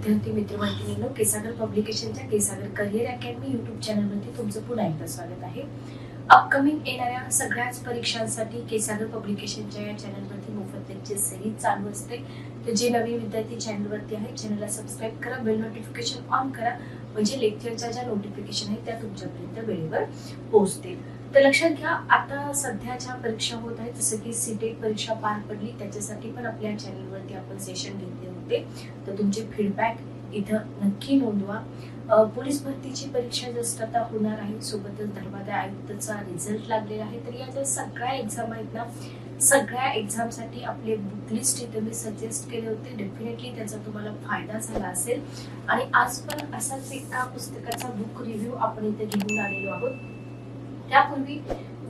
विद्यार्थी मित्रमैत्रिणींनो केसागर पब्लिकेशनच्या केसागर करिअर अकॅडमी युट्यूब चॅनलमध्ये तुमचं पुन्हा एकदा स्वागत आहे. अपकमिंग येणाऱ्या सगळ्याच परीक्षांसाठी केसागर पब्लिकेशनच्या या चॅनलवरती मोफत लेक्चर सिरीज चालू असते. तर जे नवीन विद्यार्थी चॅनलवरती आहे चॅनलला सबस्क्राईब करा बेल नोटिफिकेशन ऑन करा. म्हणजे लेक्चरच्या ज्या नोटिफिकेशन आहेत त्या तुमच्यापर्यंत वेळेवर पोहोचतील. तर लक्षात घ्या आता सध्या ज्या परीक्षा होत आहेत जसं की सीटेट परीक्षा पार पडली त्याच्यासाठी पण आपल्या चॅनलवरती आपण सेशन घेतले होते. तर तुमचे फीडबॅक इथं नक्की नोंदवा. पोलीस भरतीची परीक्षा जस्ट आता होणार आहे. सोबतच धर्मादाय आयुक्तचा रिझल्ट लागलेला आहे. तर या ज्या सगळ्या एक्झाम आहेत ना सगळ्या एक्झामसाठी आपले बुक लिस्ट इथे मी सजेस्ट केले होते. डेफिनेटली त्याचा तुम्हाला फायदा झाला असेल. आणि आज पण असाच एका पुस्तकाचा बुक रिव्ह्यू आपण इथे घेऊन आलेलो आहोत. त्यापूर्वी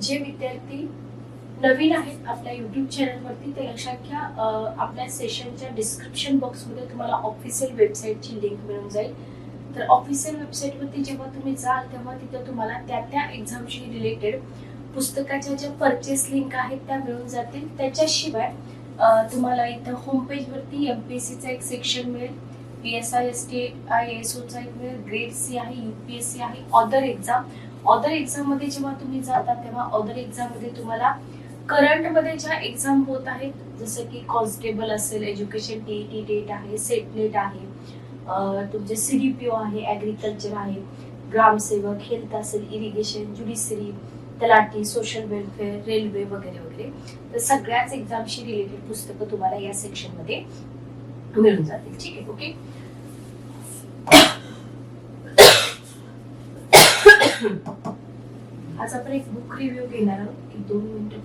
जे विद्यार्थी नवीन आहेत आपल्या युट्यूब चॅनलवरती ते लक्षात घ्या आपल्या सेशनच्या डिस्क्रिप्शन बॉक्समध्ये तुम्हाला ऑफिशियल वेबसाईटची लिंक मिळून जाईल. तर ऑफिशियल वेबसाईटवरती जेव्हा तुम्ही जाल तेव्हा तिथं तुम्हाला त्या त्या एक्झामशी रिलेटेड पुस्तकाच्या ज्या परचेस लिंक आहेत त्या मिळून जातील. त्याच्याशिवाय तुम्हाला इथं होमपेजवरती एम पी एस सीचा एक सेक्शन मिळेल. P S I S T I S ओचा एक मिळेल. ग्रेड सी आहे यू पी एस सी आहे ऑदर एक्झाम ऑदर एक्झाममध्ये जेव्हा तुम्ही जाता तेव्हा ऑदर एक्झाममध्ये तुम्हाला करंटमध्ये ज्या एक्झाम होत आहेत जसं की कॉन्स्टेबल असेल एज्युकेशन टी डेट आहे सेट नेट आहे तुमचे सीडीपीओ आहे ऍग्रिकल्चर आहे ग्रामसेवक हेल्थ असेल इरिगेशन ज्युडिशरी तलाठी सोशल वेलफेअर रेल्वे वगैरे वगैरे. तर सगळ्याच एक्झामशी रिलेटेड पुस्तकं तुम्हाला या सेक्शनमध्ये मिळून जातील. ठीक आहे ओके आज आपण एक बुक रिव्ह्यू घेणार आहोत एक दोन मिनिटं.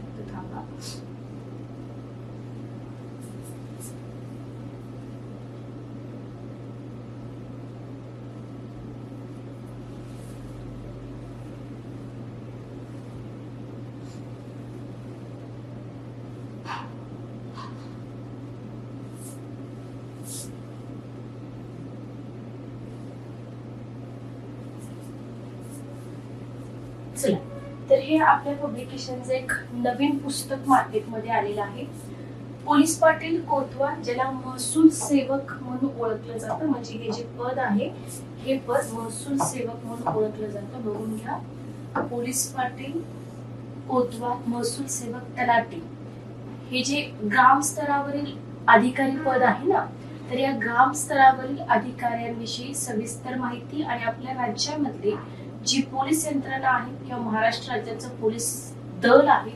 चला. तर हे आपल्या पब्लिकेशनचं एक नवीन पुस्तक मार्केटमध्ये आलेलं आहे. पोलीस पाटील कोतवा ज्याला महसूल सेवक म्हणून ओळखलं जातं म्हणजे हे जे पद आहे हे पद महसूल सेवक म्हणून ओळखलं जातं. बघून घ्या. पोलीस पाटील कोतवा महसूल सेवक तलाठी. हे जे ग्राम स्तरावरील अधिकारी पद आहे ना तर या ग्राम स्तरावरील अधिकाऱ्यांविषयी सविस्तर माहिती आणि आपल्या राज्यामध्ये जी पोलीस यंत्रणा आहे किंवा महाराष्ट्र राज्याचं पोलीस दल आहे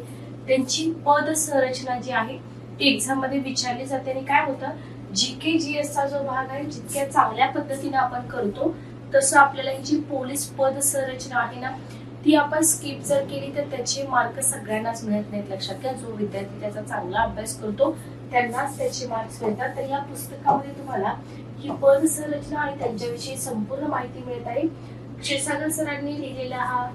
त्यांची पद संरचना जी आहे ती एक्झाममध्ये विचारली जाते आणि काय होतं? जी के जी एस चा जो भाग आहे जितक्या चांगल्या पद्धतीने आपण करतो तसं आपल्याला ही जी पोलीस पद संरचना आहे ना ती आपण स्किप जर केली तर त्याचे मार्क सगळ्यांनाच मिळत नाहीत लक्षात घ्या. जो विद्यार्थी त्याचा चांगला अभ्यास करतो त्यांनाच त्याचे मार्क्स मिळतात. तर या पुस्तकामध्ये तुम्हाला ही पद संरचना आणि त्यांच्याविषयी संपूर्ण माहिती मिळत आहे. क्षीरसागर सरांनी लिहिलेला हा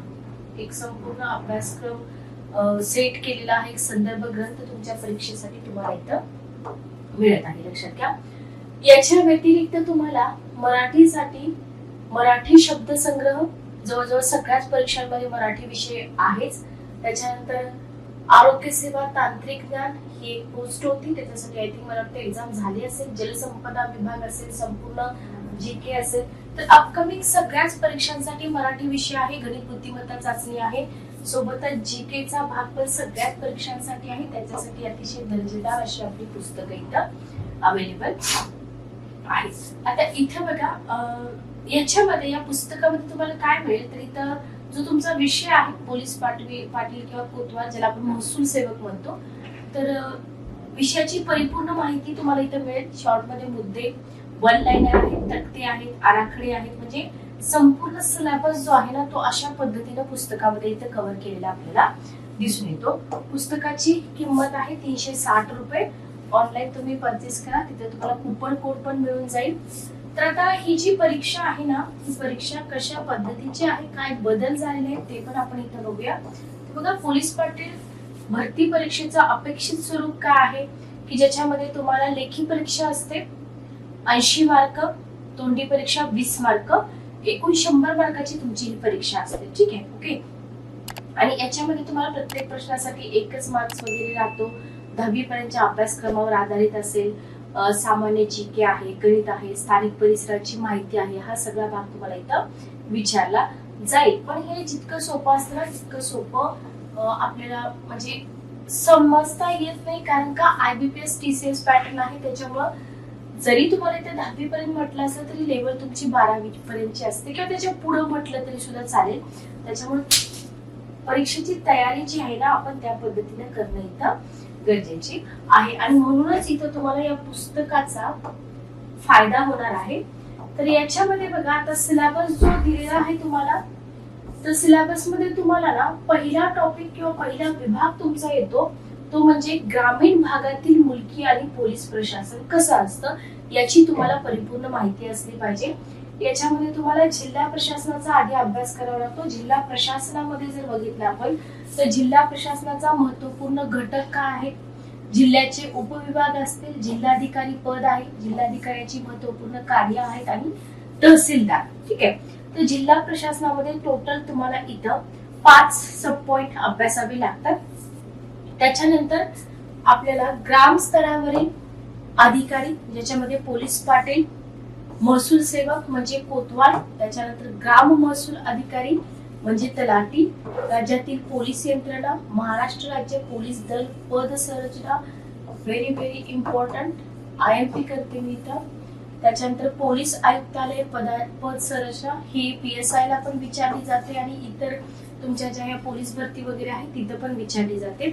एक संपूर्ण अभ्यासक्रम सेट केलेला हा एक संदर्भ ग्रंथ तुमच्या परीक्षेसाठी तुम्हाला इथं मिळत आहे. लक्षात घ्या. याच्या व्यतिरिक्त तुम्हाला मराठीसाठी मराठी शब्दसंग्रह जवळजवळ सगळ्याच परीक्षांमध्ये मराठी विषय आहेच. त्याच्यानंतर आरोग्य सेवा तांत्रिक ज्ञान ही एक पोस्ट होती. त्याच्यासाठी आय थिंक मला वाटतं एक्झाम झाली असेल जलसंपदा विभाग असेल संपूर्ण जी के असेल तर अपकमिंग सगळ्याच परीक्षांसाठी मराठी विषय आहे गणित बुद्धिमत्ता चाचणी आहे. सोबतच जी केचा भाग पण सगळ्याच परीक्षांसाठी आहे. त्याच्यासाठी अतिशय दर्जेदार अशी आपली पुस्तकं इथं अवेलेबल आहेत. आता इथं बघा अं, याच्यामध्ये या पुस्तकामध्ये तुम्हाला काय मिळेल? तर इथं जो तुमचा विषय आहे पोलीस पाटवी पाटील किंवा कोतवाल ज्याला आपण महसूल सेवक म्हणतो तर विषयाची परिपूर्ण माहिती तुम्हाला इथं मिळेल. शॉर्टमध्ये मुद्दे वन लाईनर आहेत तक्ते आहेत आराखडे आहेत. म्हणजे संपूर्ण सिलेबस जो आहे ना तो अशा पद्धतीनं पुस्तकामध्ये इथं कव्हर केलेला आपल्याला दिसून येतो. पुस्तकाची किंमत आहे तीनशे साठ रुपये. ऑनलाईन तुम्ही परचेस करा तिथे तुम्हाला कुपन कोड पण मिळून जाईल. तर आता ही जी परीक्षा आहे ना ही परीक्षा कशा पद्धतीची आहे काय बदल झालेले आहेत ते पण आपण इथं बघूया. बघा पोलीस पाटील भरती परीक्षेचं अपेक्षित स्वरूप काय आहे की ज्याच्यामध्ये तुम्हाला लेखी परीक्षा असते ऐंशी मार्क तोंडी परीक्षा वीस मार्क एकूण शंभर मार्काची तुमची ही परीक्षा असते. ठीक आहे? ओके? आणि याच्यामध्ये तुम्हाला प्रत्येक प्रश्नासाठी एकच मार्क्स वगैरे राहतो. दहावी पर्यंतच्या अभ्यासक्रमावर आधारित असेल सामान्य जी के आहे गणित आहे स्थानिक परिसराची माहिती आहे हा सगळा भाग तुम्हाला इथं विचारला जाईल. पण हे जितकं सोपं असतं ना तितकं सोपं आपल्याला म्हणजे समजता येत नाही कारण का आयबीपीएस टीसीएस पॅटर्न आहे त्याच्यामुळं जरी तुम्हाला इथे दहावी पर्यंत म्हटलं असलं तरी लेवल तुमची बारावी पर्यंतची असते किंवा त्याच्या पुढे म्हटलं तरी सुद्धा चालेल. त्याच्यामुळे परीक्षेची तयारी जी आहे ना आपण त्या पद्धतीने करणं इथं गरजेची आहे. आणि म्हणूनच इथं तुम्हाला या पुस्तकाचा फायदा होणार आहे. तर याच्यामध्ये बघा आता सिलेबस जो दिलेला आहे तुम्हाला तर सिलेबसमध्ये तुम्हाला ना पहिला टॉपिक किंवा पहिला विभाग तुमचा येतो. तो म्हणजे ग्रामीण भागातील मुलगी आणि पोलीस प्रशासन कसं असतं याची तुम्हाला परिपूर्ण माहिती असली पाहिजे. याच्यामध्ये तुम्हाला जिल्हा प्रशासनाचा आधी अभ्यास करावा लागतो. जिल्हा प्रशासनामध्ये जर बघितलं आपण तर जिल्हा प्रशासनाचा महत्त्वपूर्ण घटक काय आहे? जिल्ह्याचे उपविभाग असतील जिल्हाधिकारी पद आहे जिल्हाधिकाऱ्याची महत्त्वपूर्ण कार्य आहेत आणि तहसीलदार ठीक आहे? तर जिल्हा प्रशासनामध्ये टोटल तुम्हाला इथं पाच सब पॉइंट अभ्यासावे लागतात. त्याच्यानंतर आपल्याला ग्राम स्तरावरील अधिकारी ज्याच्यामध्ये पोलीस पाटील महसूल सेवक म्हणजे कोतवाल त्याच्यानंतर ग्राम महसूल अधिकारी म्हणजे तलाठी राज्यातील पोलीस यंत्रणा महाराष्ट्र राज्य पोलीस दल पद संरचना very very important I M P करते मी इथं. त्याच्यानंतर पोलीस आयुक्तालय पदा पद संरचना ही पी एस आय ला पण विचारली जाते आणि इतर तुमच्या ज्या ह्या पोलीस भरती वगैरे आहे तिथं पण विचारली जाते.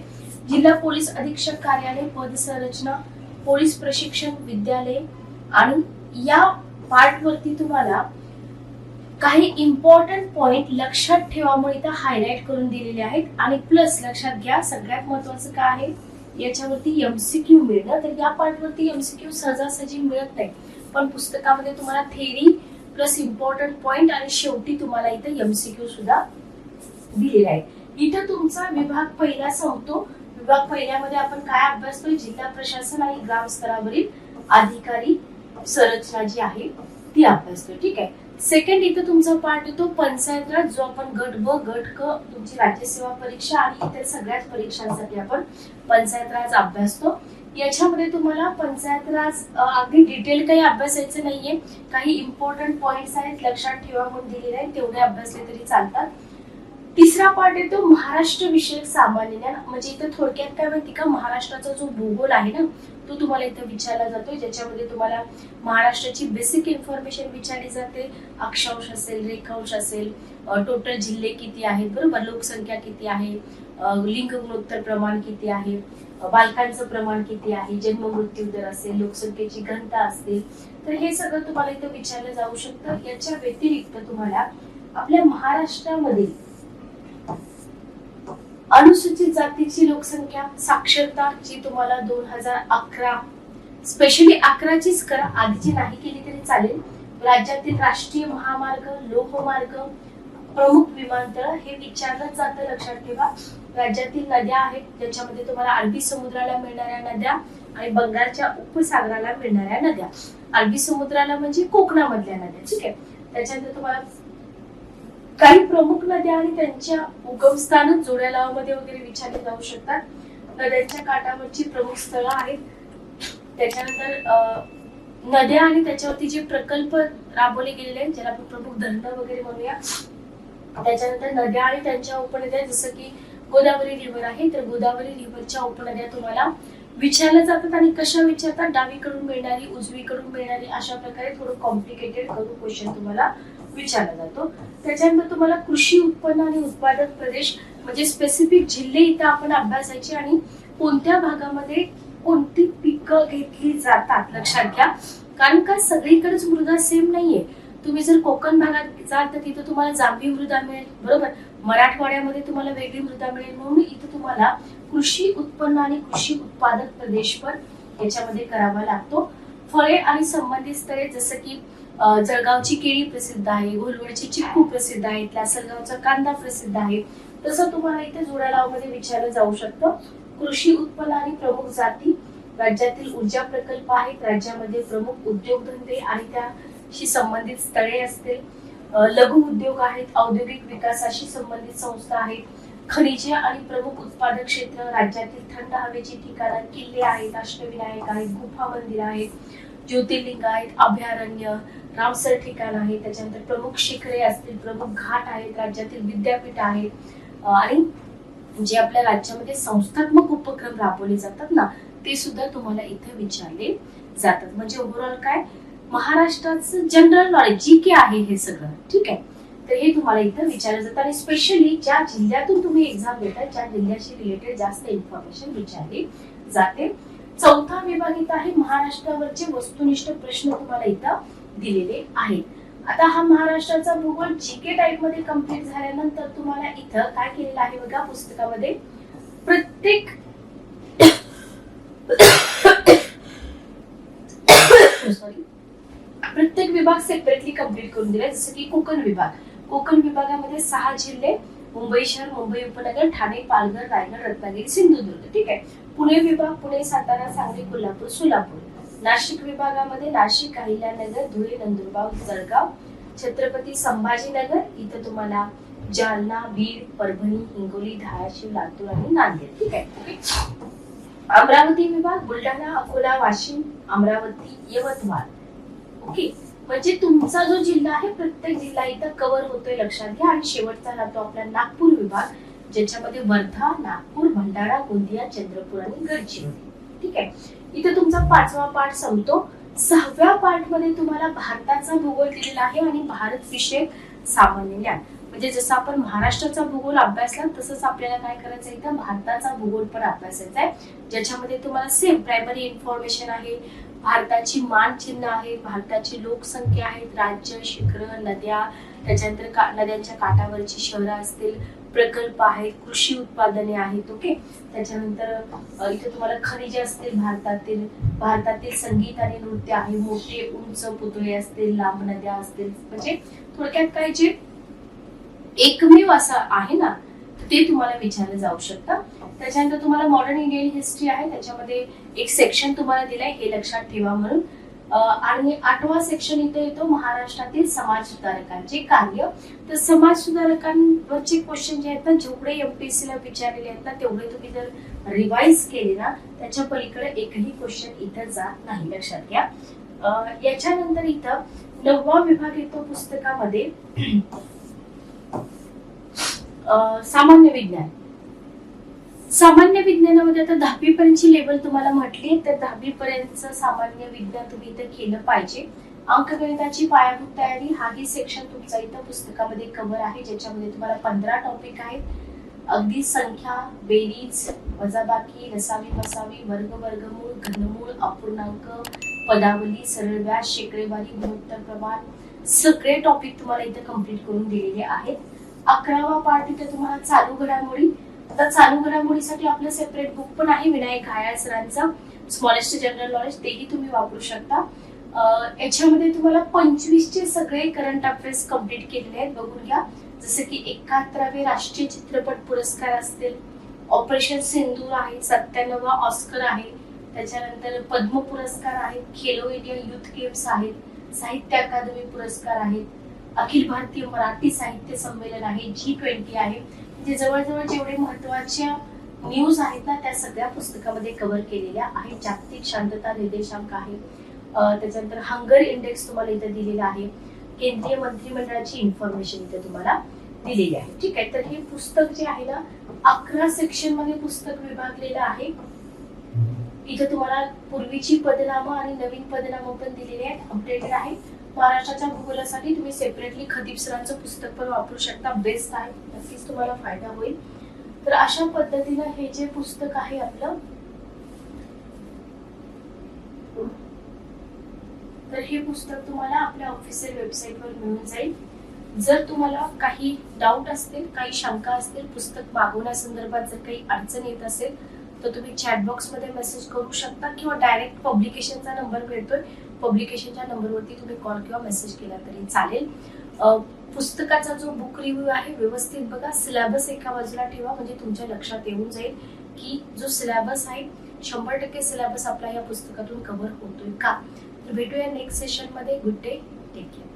जिल्हा पोलीस अधीक्षक कार्यालय पद संरचना पोलीस प्रशिक्षण विद्यालय आणि या पार्ट वरती तुम्हाला काही इम्पॉर्टंट पॉइंट लक्षात ठेवा इथं हायलाइट करून दिलेले आहेत. आणि प्लस लक्षात घ्या सगळ्यात महत्वाचं काय आहे? याच्यावरती एमसीक्यू मिळणं तर या पार्टवरती एमसीक्यू सहजासहजी मिळत नाही. पण पुस्तकामध्ये तुम्हाला थेरी प्लस इम्पॉर्टंट पॉइंट आणि शेवटी तुम्हाला इथं एमसीक्यू सुद्धा दिलेला आहे. इथं तुमचा विभाग पहिला संपतो विभाग पहिल्यामध्ये आपण काय अभ्यासतोय जिल्हा प्रशासन आणि ग्राम स्तरावरील अधिकारी संरचना जी आहे ती अभ्यासतोय ठीक आहे. सेकंड इथं तुमचा पार्ट येतो पंचायत राज जो आपण गट ब गट क तुमची राज्यसेवा परीक्षा आणि इतर सगळ्याच परीक्षांसाठी आपण पंचायत राज अभ्यासतो. याच्यामध्ये तुम्हाला पंचायत राज अगदी डिटेल काही अभ्यासायचं नाहीये. काही इम्पॉर्टंट पॉइंट्स आहेत लक्षात ठेवा म्हणून दिलेले आहेत. तेवढे अभ्यासले तरी चालतात. तिसरा पार्ट येतो महाराष्ट्र विषयक सामान्य ज्ञान. म्हणजे इथं थोडक्यात काय माहिती का? महाराष्ट्राचा जो भूगोल आहे ना तो तुम्हाला इथं विचारला जातोय. ज्याच्यामध्ये तुम्हाला महाराष्ट्राची बेसिक इन्फॉर्मेशन विचारली जाते. अक्षांश असेल रेखांश असेल टोटल जिल्हे किती आहेत? बरोबर? लोकसंख्या किती आहे? लिंग गुणोत्तर प्रमाण किती आहे? बालकांचं प्रमाण किती आहे? जन्म मृत्यू दर असेल लोकसंख्येची घनता असतील तर हे सगळं तुम्हाला इथं विचारलं जाऊ शकतं. याच्या व्यतिरिक्त तुम्हाला आपल्या महाराष्ट्रामध्ये अनुसूचित जातीची लोकसंख्या साक्षरता जी तुम्हाला दोन हजार अकरा स्पेशली अकराचीच करा आधीची नाही केली तरी चालेल. राज्यातील राष्ट्रीय महामार्ग लोहमार्ग प्रमुख विमानतळ हे विचारलं जातं लक्षात ठेवा. राज्यातील नद्या आहेत ज्याच्यामध्ये तुम्हाला अरबी समुद्राला मिळणाऱ्या नद्या आणि बंगालच्या उपसागराला मिळणाऱ्या नद्या. अरबी समुद्राला म्हणजे कोकणामधल्या नद्या ठीक आहे? त्याच्यानंतर तुम्हाला काही प्रमुख नद्या आणि त्यांच्या उगमस्थान जोड्या लावामध्ये वगैरे विचारले जाऊ शकतात. नद्यांच्या काठावरची प्रमुख स्थळं आहेत. त्याच्यानंतर अं, नद्या आणि त्याच्यावरती जे प्रकल्प राबवले गेलेले आहेत ज्याला आपण प्रमुख धरणं वगैरे म्हणूया त्याच्यानंतर नद्या आणि त्यांच्या उपनद्या जसं की गोदावरी रिव्हर आहे तर गोदावरी रिव्हरच्या उपनद्या तुम्हाला विचारल्या जातात आणि कशा विचारतात डावीकडून मिळणारी उजवीकडून मिळणारी अशा प्रकारे थोडं कॉम्प्लिकेटेड करून क्वेश्चन तुम्हाला विचारला जातो. त्याच्यानंतर तुम्हाला कृषी उत्पन्न आणि उत्पादक प्रदेश म्हणजे स्पेसिफिक जिल्हे इथं आपण अभ्यासायचे आणि कोणत्या भागामध्ये कोणती पिकं घेतली जातात लक्षात घ्या. कारण का सगळीकडेच मृदा सेम नाहीये. तुम्ही जर कोकण भागात जाल तर तिथं तुम्हाला जांभी मृदा मिळेल बरोबर? मराठवाड्यामध्ये तुम्हाला वेगळी मृदा मिळेल. म्हणून इथं तुम्हाला कृषी उत्पन्न आणि कृषी उत्पादक प्रदेश पण याच्यामध्ये करावा लागतो. फळे आणि संबंधित स्तरे जसं की जळगावची केळी प्रसिद्ध आहे घोलवडची चिक्कू प्रसिद्ध आहे लासलगावचा कांदा प्रसिद्ध आहे. तसं तुम्हाला इथे जोडालावमध्ये विचारलं जाऊ शकतं. कृषी उत्पन्न आणि प्रमुख जाती. राज्यातील ऊर्जा प्रकल्प आहेत. राज्यामध्ये प्रमुख उद्योगधंदे आणि त्याशी संबंधित स्थळे असतील. लघु उद्योग आहेत. औद्योगिक विकासाशी संबंधित संस्था आहेत. खनिजे आणि प्रमुख उत्पादक क्षेत्र राज्यातील थंड हवेची ठिकाणं किल्ले आहेत अष्टविनायक आहेत गुफा मंदिर आहेत ज्योतिर्लिंग आहेत अभयारण्य रामसर ठिकाण आहे त्याच्यानंतर प्रमुख शिखरे असतील प्रमुख घाट आहेत राज्यातील विद्यापीठ आहेत आणि जे आपल्या राज्यामध्ये संस्थात्मक उपक्रम राबवले जातात ना ते सुद्धा तुम्हाला इथे विचारले जातात. म्हणजे ओव्हरऑल काय? महाराष्ट्राचं जनरल नॉलेज जी के आहे हे सगळं ठीक आहे? तर हे तुम्हाला इथं विचारलं जातं. आणि स्पेशली ज्या जिल्ह्यातून तुम्ही एक्झाम देता ज्या जिल्ह्याशी रिलेटेड जास्त इन्फॉर्मेशन विचारली जाते. चौथा विभाग इथं आहे महाराष्ट्रावरचे वस्तुनिष्ठ प्रश्न तुम्हाला इथं दिलेले आहेत. आता हा महाराष्ट्राचा भूगोल जी के टाईपमध्ये कंप्लीट झाल्यानंतर तुम्हाला इथं काय केलेलं आहे बघा पुस्तकामध्ये? प्रत्येक सॉरी प्रत्येक विभाग सेपरेटली कंप्लीट करून दिलाय. जसं की कोकण विभाग. कोकण विभागामध्ये सहा जिल्हे मुंबई शहर मुंबई उपनगर ठाणे पालघर रायगड रत्नागिरी सिंधुदुर्ग. ठीक आहे? पुणे विभाग पुणे सातारा सांगली कोल्हापूर सोलापूर. नाशिक विभागामध्ये नाशिक अहिल्यानगर धुळे नंदुरबार जळगाव छत्रपती संभाजीनगर इथं तुम्हाला जालना बीड परभणी हिंगोली धाराशिव लातूर आणि नांदेड. ठीक आहे? अमरावती विभाग बुलढाणा अकोला वाशिम अमरावती यवतमाळ. ओके? म्हणजे तुमचा जो जिल्हा आहे प्रत्येक जिल्हा इथं कव्हर होतोय लक्षात घ्या. आणि शेवटचा राहतो आपला नागपूर विभाग ज्याच्यामध्ये वर्धा नागपूर भंडारा गोंदिया चंद्रपूर आणि गडचिरोली. ठीक आहे? इथे तुमचा पाचवा पाठ संपतो. सहाव्या पाठमध्ये तुम्हाला भारताचा भूगोल दिलेला आहे आणि भारत विषयक सामान्य ज्ञान. म्हणजे जसं आपण महाराष्ट्राचा भूगोल अभ्यासला तसंच आपल्याला काय करायचं आहे इथं? भारताचा भूगोल पण अभ्यासायचा आहे. ज्याच्यामध्ये तुम्हाला सेम प्रायमरी इन्फॉर्मेशन आहे. भारताची मानचिन्ह आहेत भारताची लोकसंख्या आहेत राज्य शिखर नद्या त्याच्यानंतर का नद्यांच्या काठावरची शहरं असतील प्रकल्प आहेत कृषी उत्पादने आहेत ओके त्याच्यानंतर इथे तुम्हाला खनिजे असतील भारतातील भारतातील संगीत आणि नृत्य आहे. मोठे उंच पुतळे असतील लांब नद्या असतील. म्हणजे थोडक्यात काय जे एकमेव असं आहे ना ते तुम्हाला विचारलं जाऊ शकतं. त्याच्यानंतर तुम्हाला मॉडर्न इंडियन हिस्ट्री आहे. त्याच्यामध्ये एक सेक्शन तुम्हाला दिलाय हे लक्षात ठेवा म्हणून. आणि आठवा सेक्शन इथे येतो महाराष्ट्रातील समाज सुधारकांचे कार्य. तर समाज सुधारकांवरचे क्वेश्चन जे आहेत ना जेवढे एमपीएससी ला विचारलेले आहेत ना तेवढे तुम्ही जर रिवाइज केले ना त्याच्या पलीकडे एकही क्वेश्चन इथं जात नाही लक्षात घ्या. अं, याच्यानंतर इथं नववा विभाग येतो पुस्तकामध्ये. अं, सामान्य विज्ञान. सामान्य विज्ञानामध्ये आता दहावी पर्यंतची लेवल तुम्हाला म्हटली तर दहावी पर्यंतचं सामान्य विज्ञान तुम्ही इथं केलं पाहिजे. अंकगणिताची पायाभूत तयारी हाही सेक्शन तुमचा इथं पुस्तकामध्ये कव्हर आहे ज्याच्यामध्ये तुम्हाला पंधरा टॉपिक आहेत. अगदी संख्या बेरीज वजाबाकी रसावी बसावी वर्ग वर्गमूळ घनमूळ अपूर्णांक पदावली सरळ व्यास शेकडेवारी गुणोत्तर प्रमाण सगळे टॉपिक तुम्हाला इथं कंप्लीट करून दिलेले आहेत. अकरावा पार्ट इथे तुम्हाला चालू घडामोडी आता चालू घडामोडीसाठी आपलं सेपरेट बुक पण आहे विनायक घायाळ सरांचं. स्मॉलेस्ट जनरल नॉलेज तेही तुम्ही वापरू शकता. याच्यामध्ये तुम्हाला पंचवीसचे सगळे करंट अफेअर्स कंप्लीट केलेले आहेत. बघून घ्या. जसं की एकाहत्तरावे राष्ट्रीय चित्रपट पुरस्कार असतील. ऑपरेशन सिंदूर आहे सत्त्याण्णवा ऑस्कर आहे. त्याच्यानंतर पद्म पुरस्कार आहेत. खेलो इंडिया युथ गेम्स आहेत. साहित्य अकादमी पुरस्कार आहेत. अखिल भारतीय मराठी साहित्य संमेलन आहे जी ट्वेंटी आहे. म्हणजे जवळजवळ जेवढे महत्त्वाच्या न्यूज आहेत ना त्या सगळ्या पुस्तकामध्ये कव्हर केलेल्या आहेत. जागतिक शांतता निर्देशांक आहे. त्याच्यानंतर हंगर इंडेक्स तुम्हाला इथे दिलेला आहे. केंद्रीय मंत्रिमंडळाची इन्फॉर्मेशन इथे तुम्हाला दिलेली आहे. ठीक आहे तर हे पुस्तक जे आहे ना अकरा सेक्शनमध्ये पुस्तक विभागलेलं आहे. इथे तुम्हाला पूर्वीची पदनामं आणि नवीन पदनामं पण दिलेली आहेत. अपडेटेड आहे. महाराष्ट्राच्या भूगोलासाठी तुम्ही सेपरेटली खदीप सरांचं पुस्तक पण वापरू शकता. बेस्ट आहे. नक्कीच तुम्हाला फायदा होईल. तर अशा पद्धतीनं हे जे पुस्तक आहे आपलं तर हे पुस्तक तुम्हाला आपल्या ऑफिशियल वेबसाईटवर मिळून जाईल. जर तुम्हाला काही डाऊट असतील काही शंका असतील पुस्तक मागवण्यासंदर्भात जर काही अडचण येत असेल तर तुम्ही चॅट बॉक्समध्ये मेसेज करू शकता किंवा डायरेक्ट पब्लिकेशनचा नंबर मिळतोय. पब्लिकेशनच्या नंबरवरती तुम्ही कॉल किंवा मेसेज केला तरी चालेल. पुस्तकाचा जो बुक रिव्ह्यू आहे व्यवस्थित बघा. सिलेबस एका बाजूला ठेवा म्हणजे तुमच्या लक्षात येऊन जाईल की जो सिलेबस आहे शंभर टक्के सिलेबस आपला या पुस्तकातून कव्हर होतोय का? तर भेटूया नेक्स्ट सेशनमध्ये गुड डे टेक केअर